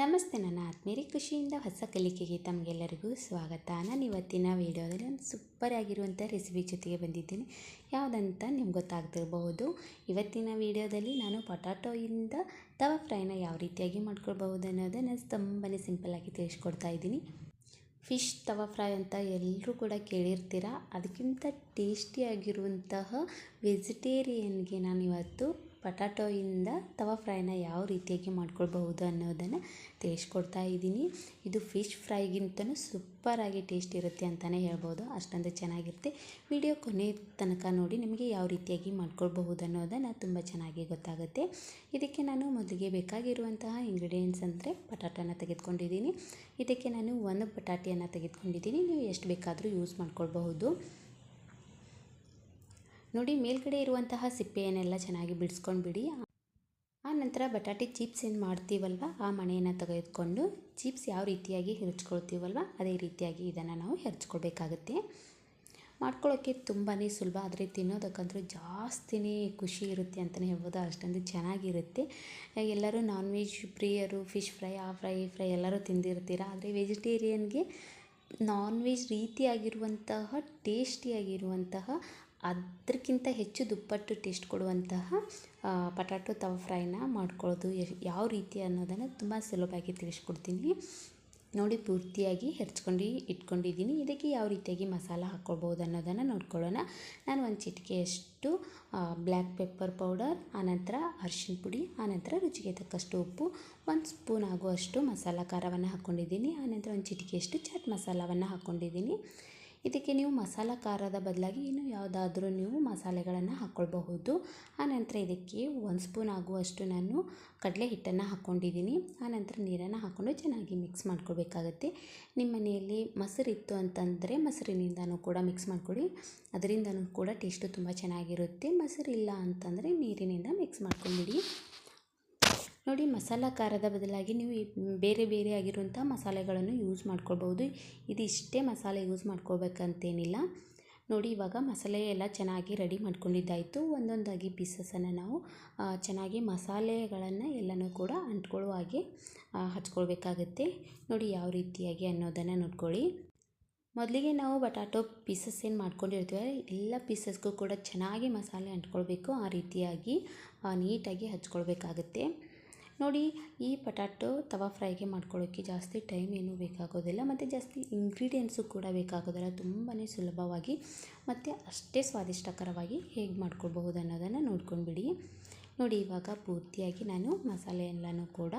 ನಮಸ್ತೆ, ನನ್ನ ಆತ್ಮೀರಿ ಖುಷಿಯಿಂದ ಹೊಸ ಕಲಿಕೆಗೆ ತಮಗೆಲ್ಲರಿಗೂ ಸ್ವಾಗತ. ನಾನು ಇವತ್ತಿನ ವಿಡಿಯೋದಲ್ಲಿ ಒಂದು ಸೂಪರ್ ಆಗಿರುವಂಥ ರೆಸಿಪಿ ಜೊತೆಗೆ ಬಂದಿದ್ದೀನಿ. ಯಾವುದಂತ ನಿಮ್ಗೆ ಗೊತ್ತಾಗ್ತಿರಬಹುದು ಇವತ್ತಿನ ವಿಡಿಯೋದಲ್ಲಿ ನಾನು ಪೊಟಾಟೋಯಿಂದ ತವಾ ಫ್ರೈನ ಯಾವ ರೀತಿಯಾಗಿ ಮಾಡ್ಕೊಳ್ಬಹುದು ಅನ್ನೋದನ್ನು ತುಂಬಾ ಸಿಂಪಲ್ಲಾಗಿ ತಿಳಿಸ್ಕೊಡ್ತಾ ಇದ್ದೀನಿ. ಫಿಶ್ ತವಾ ಫ್ರೈ ಅಂತ ಎಲ್ಲರೂ ಕೂಡ ಕೇಳಿರ್ತೀರ? ಅದಕ್ಕಿಂತ ಟೇಸ್ಟಿಯಾಗಿರುವಂತಹ ವೆಜಿಟೇರಿಯನ್ಗೆ ನಾನು ಇವತ್ತು ಪಟಾಟೋಯಿಂದ ತವಾ ಫ್ರೈನ ಯಾವ ರೀತಿಯಾಗಿ ಮಾಡ್ಕೊಳ್ಬಹುದು ಅನ್ನೋದನ್ನು ತಿಳಿಸ್ಕೊಡ್ತಾ ಇದ್ದೀನಿ. ಇದು ಫಿಶ್ ಫ್ರೈಗಿಂತನೂ ಸೂಪರಾಗಿ ಟೇಸ್ಟ್ ಇರುತ್ತೆ ಅಂತಲೇ ಹೇಳ್ಬೋದು. ಅಷ್ಟೊಂದು ಚೆನ್ನಾಗಿರುತ್ತೆ. ವಿಡಿಯೋ ಕೊನೆ ತನಕ ನೋಡಿ ನಿಮಗೆ ಯಾವ ರೀತಿಯಾಗಿ ಮಾಡ್ಕೊಳ್ಬಹುದು ಅನ್ನೋದನ್ನು ತುಂಬ ಚೆನ್ನಾಗಿ ಗೊತ್ತಾಗುತ್ತೆ. ಇದಕ್ಕೆ ನಾನು ಮೊದಲಿಗೆ ಬೇಕಾಗಿರುವಂತಹ ಇಂಗ್ರೀಡಿಯೆಂಟ್ಸ್ ಅಂದರೆ ಪಟಾಟನ ತೆಗೆದುಕೊಂಡಿದ್ದೀನಿ. ಇದಕ್ಕೆ ನಾನು ಒಂದು ಪಟಾಟಿಯನ್ನು ತೆಗೆದುಕೊಂಡಿದ್ದೀನಿ. ನೀವು ಎಷ್ಟು ಬೇಕಾದರೂ ಯೂಸ್ ಮಾಡ್ಕೊಳ್ಬಹುದು. ನೋಡಿ, ಮೇಲ್ಗಡೆ ಇರುವಂತಹ ಸಿಪ್ಪೆಯನ್ನೆಲ್ಲ ಚೆನ್ನಾಗಿ ಬಿಡಿಸ್ಕೊಂಡು ಬಿಡಿ ಆ ನಂತರ ಬಟಾಟೆ ಚಿಪ್ಸ್ ಏನು ಮಾಡ್ತೀವಲ್ವ, ಆ ಮಣೆಯನ್ನು ತೆಗೆದುಕೊಂಡು ಚಿಪ್ಸ್ ಯಾವ ರೀತಿಯಾಗಿ ಹೆರ್ಚ್ಕೊಳ್ತೀವಲ್ವ, ಅದೇ ರೀತಿಯಾಗಿ ಇದನ್ನು ನಾವು ಹೆರ್ಚ್ಕೊಳ್ಬೇಕಾಗುತ್ತೆ. ಮಾಡ್ಕೊಳ್ಳೋಕ್ಕೆ ತುಂಬಾ ಸುಲಭ, ಆದರೆ ತಿನ್ನೋದಕ್ಕಂತೂ ಜಾಸ್ತಿನೇ ಖುಷಿ ಇರುತ್ತೆ ಅಂತಲೇ ಹೇಳ್ಬೋದು, ಅಷ್ಟೊಂದು ಚೆನ್ನಾಗಿರುತ್ತೆ. ಎಲ್ಲರೂ ನಾನ್ ವೆಜ್ ಪ್ರಿಯರು ಫಿಶ್ ಫ್ರೈ ಆ ಫ್ರೈ ಫ್ರೈ ಎಲ್ಲರೂ ತಿಂದಿರ್ತೀರ, ಆದರೆ ವೆಜಿಟೇರಿಯನ್ಗೆ ನಾನ್ ವೆಜ್ ರೀತಿಯಾಗಿರುವಂತಹ ಟೇಸ್ಟಿಯಾಗಿರುವಂತಹ ಅದಕ್ಕಿಂತ ಹೆಚ್ಚು ದುಪ್ಪಟ್ಟು ಟೇಸ್ಟ್ ಕೊಡುವಂತಹ ಪಟಾಟೊ ತವ ಫ್ರೈನ ಮಾಡ್ಕೊಳ್ಳೋದು ಯಾವ ರೀತಿ ಅನ್ನೋದನ್ನು ತುಂಬ ಸುಲಭವಾಗಿ ತಿಳಿಸ್ಕೊಡ್ತೀನಿ. ನೋಡಿ, ಪೂರ್ತಿಯಾಗಿ ಹೆರ್ಚ್ಕೊಂಡು ಇಟ್ಕೊಂಡಿದ್ದೀನಿ. ಇದಕ್ಕೆ ಯಾವ ರೀತಿಯಾಗಿ ಮಸಾಲ ಹಾಕ್ಕೊಳ್ಬೋದು ಅನ್ನೋದನ್ನು ನೋಡ್ಕೊಳ್ಳೋಣ. ನಾನು ಒಂದು ಚಿಟಿಕೆಯಷ್ಟು ಬ್ಲ್ಯಾಕ್ ಪೆಪ್ಪರ್ ಪೌಡರ್ ಆನಂತರ ಅರಿಶಿನ ಪುಡಿ, ಆನಂತರ ರುಚಿಗೆ ತಕ್ಕಷ್ಟು ಉಪ್ಪು, ಒಂದು ಸ್ಪೂನ್ ಆಗುವಷ್ಟು ಮಸಾಲ ಖಾರವನ್ನು ಹಾಕ್ಕೊಂಡಿದ್ದೀನಿ ಆನಂತರ ಒಂದು ಚಿಟಿಕೆಯಷ್ಟು ಚಾಟ್ ಮಸಾಲವನ್ನು ಹಾಕ್ಕೊಂಡಿದ್ದೀನಿ ಇದಕ್ಕೆ ನೀವು ಮಸಾಲ ಖಾರದ ಬದಲಾಗಿ ಇನ್ನು ಯಾವುದಾದ್ರೂ ನೀವು ಮಸಾಲೆಗಳನ್ನು ಹಾಕ್ಕೊಳ್ಬಹುದು ಆನಂತರ ಇದಕ್ಕೆ ಒಂದು ಸ್ಪೂನ್ ಆಗುವಷ್ಟು ನಾನು ಕಡಲೆ ಹಿಟ್ಟನ್ನು ಹಾಕ್ಕೊಂಡಿದ್ದೀನಿ ಆನಂತರ ನೀರನ್ನು ಹಾಕ್ಕೊಂಡು ಚೆನ್ನಾಗಿ ಮಿಕ್ಸ್ ಮಾಡ್ಕೊಳ್ಬೇಕಾಗತ್ತೆ. ನಿಮ್ಮ ಮನೆಯಲ್ಲಿ ಮೊಸರು ಇತ್ತು ಅಂತಂದರೆ ಮೊಸರಿನಿಂದನೂ ಕೂಡ ಮಿಕ್ಸ್ ಮಾಡ್ಕೊಳ್ಳಿ ಅದರಿಂದನೂ ಕೂಡ ಟೇಸ್ಟು ತುಂಬ ಚೆನ್ನಾಗಿರುತ್ತೆ. ಮೊಸರಿಲ್ಲ ಅಂತಂದರೆ ನೀರಿನಿಂದ ಮಿಕ್ಸ್ ಮಾಡ್ಕೊಂಬಿಡಿ. ನೋಡಿ ಮಸಾಲ ಖಾರದ ಬದಲಾಗಿ ನೀವು ಬೇರೆ ಬೇರೆ ಆಗಿರುವಂಥ ಮಸಾಲೆಗಳನ್ನು ಯೂಸ್ ಮಾಡ್ಕೊಳ್ಬೋದು ಇದು ಇಷ್ಟೇ ಮಸಾಲೆ ಯೂಸ್ ಮಾಡ್ಕೊಳ್ಬೇಕಂತೇನಿಲ್ಲ. ನೋಡಿ ಇವಾಗ ಮಸಾಲೆ ಎಲ್ಲ ಚೆನ್ನಾಗಿ ರೆಡಿ ಮಾಡ್ಕೊಂಡಿದ್ದಾಯಿತು. ಒಂದೊಂದಾಗಿ ಪೀಸಸನ್ನು ನಾವು ಚೆನ್ನಾಗಿ ಮಸಾಲೆಗಳನ್ನು ಎಲ್ಲನೂ ಕೂಡ ಅಂಟ್ಕೊಳ್ಳೋ ಹಾಗೆ ಹಚ್ಕೊಳ್ಬೇಕಾಗತ್ತೆ. ನೋಡಿ ಯಾವ ರೀತಿಯಾಗಿ ಅನ್ನೋದನ್ನು ನೋಡ್ಕೊಳ್ಳಿ. ಮೊದಲಿಗೆ ನಾವು ಬಟಾಟೊ ಪೀಸಸ್ ಏನು ಮಾಡ್ಕೊಂಡಿರ್ತೀವಿ, ಎಲ್ಲ ಪೀಸಸ್ಗೂ ಕೂಡ ಚೆನ್ನಾಗಿ ಮಸಾಲೆ ಅಂಟ್ಕೊಳ್ಬೇಕು, ಆ ರೀತಿಯಾಗಿ ನೀಟಾಗಿ ಹಚ್ಕೊಳ್ಬೇಕಾಗತ್ತೆ. ನೋಡಿ, ಈ ಪಟಾಟೊ ತವಾ ಫ್ರೈಗೆ ಮಾಡ್ಕೊಳ್ಳೋಕ್ಕೆ ಜಾಸ್ತಿ ಟೈಮ್ ಏನೂ ಬೇಕಾಗೋದಿಲ್ಲ, ಮತ್ತು ಜಾಸ್ತಿ ಇಂಗ್ರೀಡಿಯೆಂಟ್ಸು ಕೂಡ ಬೇಕಾಗೋದಿಲ್ಲ ತುಂಬಾ ಸುಲಭವಾಗಿ, ಮತ್ತು ಅಷ್ಟೇ ಸ್ವಾದಿಷ್ಟಕರವಾಗಿ ಹೇಗೆ ಮಾಡ್ಕೊಳ್ಬಹುದು ಅನ್ನೋದನ್ನು ನೋಡ್ಕೊಂಡ್ಬಿಡಿ. ನೋಡಿ, ಇವಾಗ ಪೂರ್ತಿಯಾಗಿ ನಾನು ಮಸಾಲೆ ಎಲ್ಲನೂ ಕೂಡ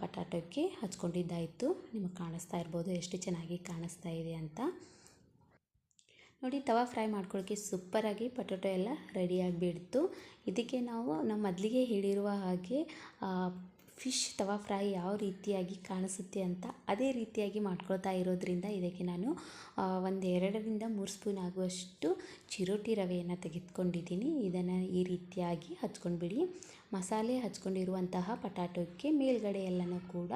ಪಟಾಟೋಕ್ಕೆ ಹಚ್ಕೊಂಡಿದ್ದಾಯಿತು. ನಿಮಗೆ ಕಾಣಿಸ್ತಾ ಇರ್ಬೋದು ಎಷ್ಟು ಚೆನ್ನಾಗಿ ಕಾಣಿಸ್ತಾ ಇದೆ ಅಂತ. ನೋಡಿ, ತವಾ ಫ್ರೈ ಮಾಡ್ಕೊಳ್ಳೋಕ್ಕೆ ಸೂಪರಾಗಿ ಪೊಟೊಟೊ ಎಲ್ಲ ರೆಡಿಯಾಗಿಬಿಡ್ತು ಇದಕ್ಕೆ ನಾವು ನಮ್ಮ ಮೊದಲಿಗೆ ಹೇಳಿರುವ ಹಾಗೆ ಫಿಶ್ ತವಾ ಫ್ರೈ ಯಾವ ರೀತಿಯಾಗಿ ಕಾಣಿಸುತ್ತೆ ಅಂತ ಅದೇ ರೀತಿಯಾಗಿ ಮಾಡ್ಕೊಳ್ತಾ ಇರೋದ್ರಿಂದ ಇದಕ್ಕೆ ನಾನು ಒಂದು ಎರಡರಿಂದ ಮೂರು ಸ್ಪೂನ್ ಆಗುವಷ್ಟು ಚಿರೋಟಿ ರವೆಯನ್ನು ತೆಗೆದುಕೊಂಡಿದ್ದೀನಿ. ಇದನ್ನು ಈ ರೀತಿಯಾಗಿ ಹಚ್ಕೊಂಡ್ಬಿಡಿ. ಮಸಾಲೆ ಹಚ್ಕೊಂಡಿರುವಂತಹ ಪಟಾಟೋಕ್ಕೆ ಮೇಲ್ಗಡೆ ಎಲ್ಲನೂ ಕೂಡ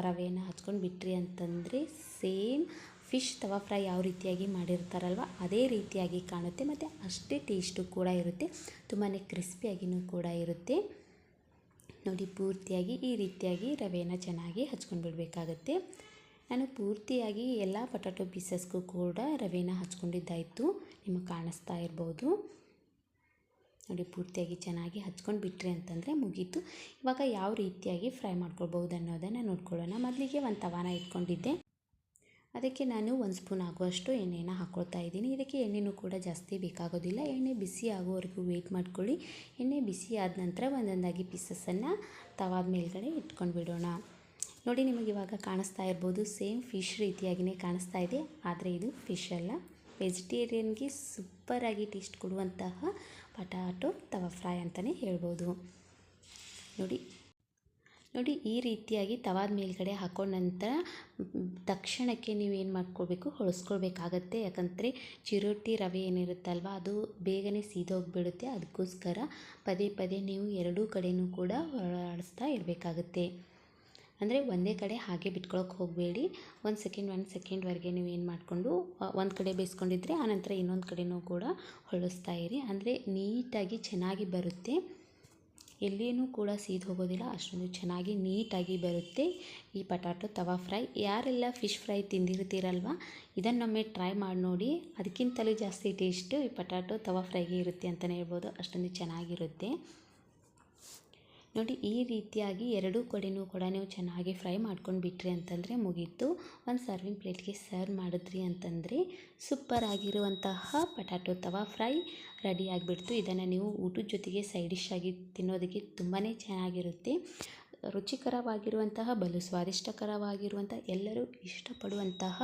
ರವೆಯನ್ನು ಹಚ್ಕೊಂಡು ಬಿಟ್ರಿ ಅಂತಂದರೆ ಸೇಮ್ ಫಿಶ್ ತವಾ ಫ್ರೈ ಯಾವ ರೀತಿಯಾಗಿ ಮಾಡಿರ್ತಾರಲ್ವ, ಅದೇ ರೀತಿಯಾಗಿ ಕಾಣುತ್ತೆ. ಮತ್ತು ಅಷ್ಟೇ ಟೇಸ್ಟು ಕೂಡ ಇರುತ್ತೆ. ತುಂಬಾ ಕ್ರಿಸ್ಪಿಯಾಗಿಯೂ ಕೂಡ ಇರುತ್ತೆ. ನೋಡಿ, ಪೂರ್ತಿಯಾಗಿ ಈ ರೀತಿಯಾಗಿ ರವೆಯನ್ನು ಚೆನ್ನಾಗಿ ಹಚ್ಕೊಂಡು ಬಿಡಬೇಕಾಗತ್ತೆ. ನಾನು ಪೂರ್ತಿಯಾಗಿ ಎಲ್ಲ ಪೊಟಾಟೊ ಪೀಸಸ್ಗೂ ಕೂಡ ರವೆನ ಹಚ್ಕೊಂಡಿದ್ದಾಯಿತು. ನಿಮಗೆ ಕಾಣಿಸ್ತಾ ಇರ್ಬೋದು. ನೋಡಿ, ಪೂರ್ತಿಯಾಗಿ ಚೆನ್ನಾಗಿ ಹಚ್ಕೊಂಡು ಬಿಟ್ರಿ ಅಂತಂದರೆ ಮುಗೀತು. ಇವಾಗ ಯಾವ ರೀತಿಯಾಗಿ ಫ್ರೈ ಮಾಡ್ಕೊಳ್ಬೋದು ಅನ್ನೋದನ್ನು ನೋಡ್ಕೊಳ್ಳೋಣ. ಮೊದಲಿಗೆ ಒಂದು ತವಾನ ಇಟ್ಕೊಂಡಿದ್ದೆ. ಅದಕ್ಕೆ ನಾನು ಒಂದು ಸ್ಪೂನ್ ಆಗುವಷ್ಟು ಎಣ್ಣೆನ ಹಾಕ್ಕೊಳ್ತಾ ಇದ್ದೀನಿ. ಇದಕ್ಕೆ ಎಣ್ಣೆನೂ ಕೂಡ ಜಾಸ್ತಿ ಬೇಕಾಗೋದಿಲ್ಲ. ಎಣ್ಣೆ ಬಿಸಿ ಆಗೋವರೆಗೂ ವೇಟ್ ಮಾಡ್ಕೊಳ್ಳಿ. ಎಣ್ಣೆ ಬಿಸಿ ಆದ ನಂತರ ಒಂದೊಂದಾಗಿ ಪೀಸಸನ್ನು ತವಾದ ಮೇಲ್ಗಡೆ ಇಟ್ಕೊಂಡು ಬಿಡೋಣ. ನೋಡಿ, ನಿಮಗೆ ಇವಾಗ ಕಾಣಿಸ್ತಾ ಇರ್ಬೋದು ಸೇಮ್ ಫಿಶ್ ರೀತಿಯಾಗಿಯೇ ಕಾಣಿಸ್ತಾ ಇದೆ. ಆದರೆ ಇದು ಫಿಶ್ ಅಲ್ಲ. ವೆಜಿಟೇರಿಯನ್ಗೆ ಸೂಪರಾಗಿ ಟೇಸ್ಟ್ ಕೊಡುವಂತಹ ಪಟಾಟೊ ತವಾ ಫ್ರೈ ಅಂತಲೇ ಹೇಳ್ಬೋದು. ನೋಡಿ ನೋಡಿ, ಈ ರೀತಿಯಾಗಿ ತವಾದ ಮೇಲ್ಗಡೆ ಹಾಕೊಂಡ ನಂತರ ತಕ್ಷಣಕ್ಕೆ ನೀವು ಏನು ಮಾಡ್ಕೊಳ್ಬೇಕು? ಹೊಳಸ್ಕೊಳ್ಬೇಕಾಗತ್ತೆ. ಯಾಕಂದರೆ ಚಿರೋಟಿ ರವೆ ಏನಿರುತ್ತಲ್ವ, ಅದು ಬೇಗನೆ ಸೀದೋಗಿಬಿಡುತ್ತೆ. ಅದಕ್ಕೋಸ್ಕರ ಪದೇ ಪದೇ ನೀವು ಎರಡೂ ಕಡೆಯೂ ಕೂಡ ಹೊರಡಿಸ್ತಾ ಇರಬೇಕಾಗತ್ತೆ. ಅಂದರೆ ಒಂದೇ ಕಡೆ ಹಾಗೆ ಬಿಟ್ಕೊಳಕ್ಕೆ ಹೋಗಬೇಡಿ. ಒಂದು ಸೆಕೆಂಡ್, ಒಂದು ಸೆಕೆಂಡ್ವರೆಗೆ ನೀವು ಏನು ಮಾಡಿಕೊಂಡು ಒಂದು ಕಡೆ ಬೇಯಿಸ್ಕೊಂಡಿದ್ರೆ ಆನಂತರ ಇನ್ನೊಂದು ಕಡೆಯೂ ಕೂಡ ಹೊಳಿಸ್ತಾ ಇರಿ. ಅಂದರೆ ನೀಟಾಗಿ ಚೆನ್ನಾಗಿ ಬರುತ್ತೆ. ಎಲ್ಲಿಯೂ ಕೂಡ ಸೀದು ಹೋಗೋದಿಲ್ಲ ಅಷ್ಟೊಂದು ಚೆನ್ನಾಗಿ ನೀಟಾಗಿ ಬರುತ್ತೆ ಈ ಪಟಾಟೊ ತವಾ ಫ್ರೈ. ಯಾರೆಲ್ಲ ಫಿಶ್ ಫ್ರೈ ತಿಂದಿರ್ತೀರಲ್ವ, ಇದನ್ನೊಮ್ಮೆ ಟ್ರೈ ಮಾಡಿ ನೋಡಿ. ಅದಕ್ಕಿಂತಲೂ ಜಾಸ್ತಿ ಟೇಸ್ಟು ಈ ಪಟಾಟೊ ತವಾ ಫ್ರೈಗೆ ಇರುತ್ತೆ ಅಂತಲೇ ಹೇಳ್ಬೋದು. ಅಷ್ಟೊಂದು ಚೆನ್ನಾಗಿರುತ್ತೆ. ನೋಡಿ, ಈ ರೀತಿಯಾಗಿ ಎರಡೂ ಕಡೆನೂ ಕೂಡ ನೀವು ಚೆನ್ನಾಗಿ ಫ್ರೈ ಮಾಡ್ಕೊಂಡು ಬಿಟ್ರಿ ಅಂತಂದರೆ ಮುಗೀತು. ಒಂದು ಸರ್ವಿಂಗ್ ಪ್ಲೇಟ್ಗೆ ಸರ್ವ್ ಮಾಡಿದ್ರಿ ಅಂತಂದರೆ ಸೂಪರ್ ಆಗಿರುವಂತಹ ಪಟಾಟೊ ತವಾ ಫ್ರೈ ರೆಡಿ ಆಗಿಬಿಡ್ತು. ಇದನ್ನು ನೀವು ಊಟದ ಜೊತೆಗೆ ಸೈಡ್ ಡಿಶ್ ಆಗಿ ತಿನ್ನೋದಕ್ಕೆ ತುಂಬಾ ಚೆನ್ನಾಗಿರುತ್ತೆ. ರುಚಿಕರವಾಗಿರುವಂತಹ, ಬಲು ಸ್ವಾದಿಷ್ಟಕರವಾಗಿರುವಂಥ ಎಲ್ಲರೂ ಇಷ್ಟಪಡುವಂತಹ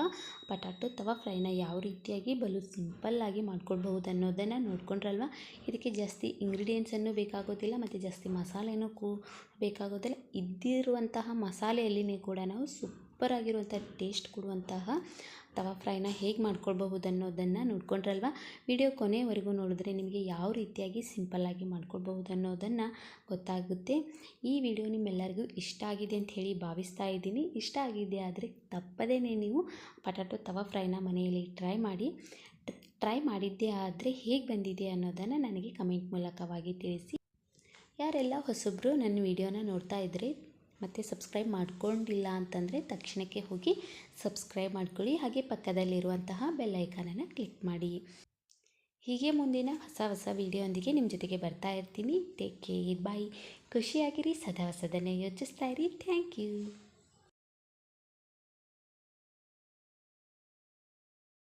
ಪಟಾಟೊ ಅಥವಾ ಫ್ರೈನ ಯಾವ ರೀತಿಯಾಗಿ ಬಲು ಸಿಂಪಲ್ಲಾಗಿ ಮಾಡ್ಕೊಳ್ಬಹುದು ಅನ್ನೋದನ್ನು ನೋಡ್ಕೊಂಡ್ರಲ್ವ? ಇದಕ್ಕೆ ಜಾಸ್ತಿ ಇಂಗ್ರೀಡಿಯೆಂಟ್ಸನ್ನು ಬೇಕಾಗೋದಿಲ್ಲ, ಮತ್ತು ಜಾಸ್ತಿ ಮಸಾಲೆನೂ ಕೂ, ಬೇಕಾಗೋದಿಲ್ಲ. ಇದ್ದಿರುವಂತಹ ಮಸಾಲೆಯಲ್ಲಿನೇ ಕೂಡ ನಾವು ಸೂಪರ್ ಆಗಿರುವಂಥ ಟೇಸ್ಟ್ ಕೊಡುವಂತಹ ತವಾ ಫ್ರೈನ ಹೇಗೆ ಮಾಡ್ಕೊಳ್ಬಹುದು ಅನ್ನೋದನ್ನು ನೋಡ್ಕೊಂಡ್ರಲ್ವ? ವಿಡಿಯೋ ಕೊನೆವರೆಗೂ ನೋಡಿದ್ರೆ ನಿಮಗೆ ಯಾವ ರೀತಿಯಾಗಿ ಸಿಂಪಲ್ಲಾಗಿ ಮಾಡ್ಕೊಳ್ಬಹುದು ಅನ್ನೋದನ್ನು ಗೊತ್ತಾಗುತ್ತೆ. ಈ ವಿಡಿಯೋ ನಿಮ್ಮೆಲ್ಲರಿಗೂ ಇಷ್ಟ ಆಗಿದೆ ಅಂತ ಹೇಳಿ ಭಾವಿಸ್ತಾ ಇದ್ದೀನಿ. ಇಷ್ಟ ಆಗಿದೆ ಆದರೆ ತಪ್ಪದೇ ನೀವು ಪಟಾಟೊ ತವಾ ಫ್ರೈನ ಮನೆಯಲ್ಲಿ ಟ್ರೈ ಮಾಡಿ. ಟ್ರೈ ಮಾಡಿದ್ದೆ ಆದರೆ ಹೇಗೆ ಬಂದಿದೆ ಅನ್ನೋದನ್ನು ನನಗೆ ಕಮೆಂಟ್ ಮೂಲಕವಾಗಿ ತಿಳಿಸಿ. ಯಾರೆಲ್ಲ ಹೊಸಬ್ರು ನನ್ನ ವಿಡಿಯೋನ ನೋಡ್ತಾ ಇದ್ದರೆ ಮತ್ತು ಸಬ್ಸ್ಕ್ರೈಬ್ ಮಾಡ್ಕೊಂಡಿಲ್ಲ ಅಂತಂದರೆ ತಕ್ಷಣಕ್ಕೆ ಹೋಗಿ ಸಬ್ಸ್ಕ್ರೈಬ್ ಮಾಡ್ಕೊಳ್ಳಿ. ಹಾಗೆ ಪಕ್ಕದಲ್ಲಿರುವಂತಹ ಬೆಲ್ ಐಕಾನನ್ನು ಕ್ಲಿಕ್ ಮಾಡಿ. ಹೀಗೆ ಮುಂದಿನ ಹೊಸ ಹೊಸ ವಿಡಿಯೋಂದಿಗೆ ನಿಮ್ಮ ಜೊತೆಗೆ ಬರ್ತಾ ಇರ್ತೀನಿ. ಟೇಕ್ ಕೇರ್ ಬಾಯ್ ಖುಷಿಯಾಗಿರಿ, ಸದಾ ಹೊಸದನ್ನೇ ಯೋಚಿಸ್ತಾ ಇರಿ. Thank you